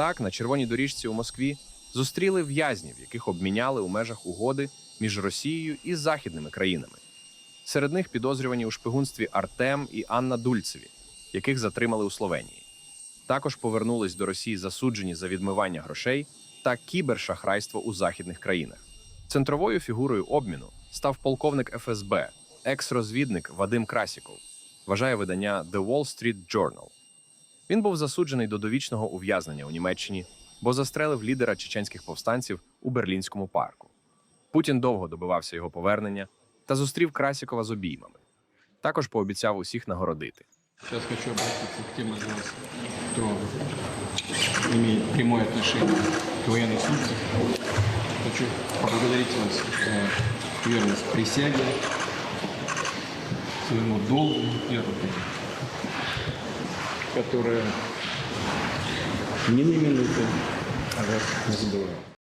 Так, на червоній доріжці у Москві зустріли в'язнів, яких обміняли у межах угоди між Росією і західними країнами. Серед них підозрювані у шпигунстві Артем і Анна Дульцеві, яких затримали у Словенії. Також повернулись до Росії засуджені за відмивання грошей та кібершахрайство у західних країнах. Центровою фігурою обміну став полковник ФСБ, екс-розвідник Вадим Красіков, вважає видання The Wall Street Journal. Він був засуджений до довічного ув'язнення у Німеччині, бо застрелив лідера чеченських повстанців у Берлінському парку. Путін довго добивався його повернення та зустрів Красікова з обіймами. Також пообіцяв усіх нагородити. Сейчас хочу обратиться к тем из вас, кто имеет прямое отношение к военной службе. Хочу поблагодарить вас за верность присяге, своему долгу и работе, которая ни на минуту а вас не забывала.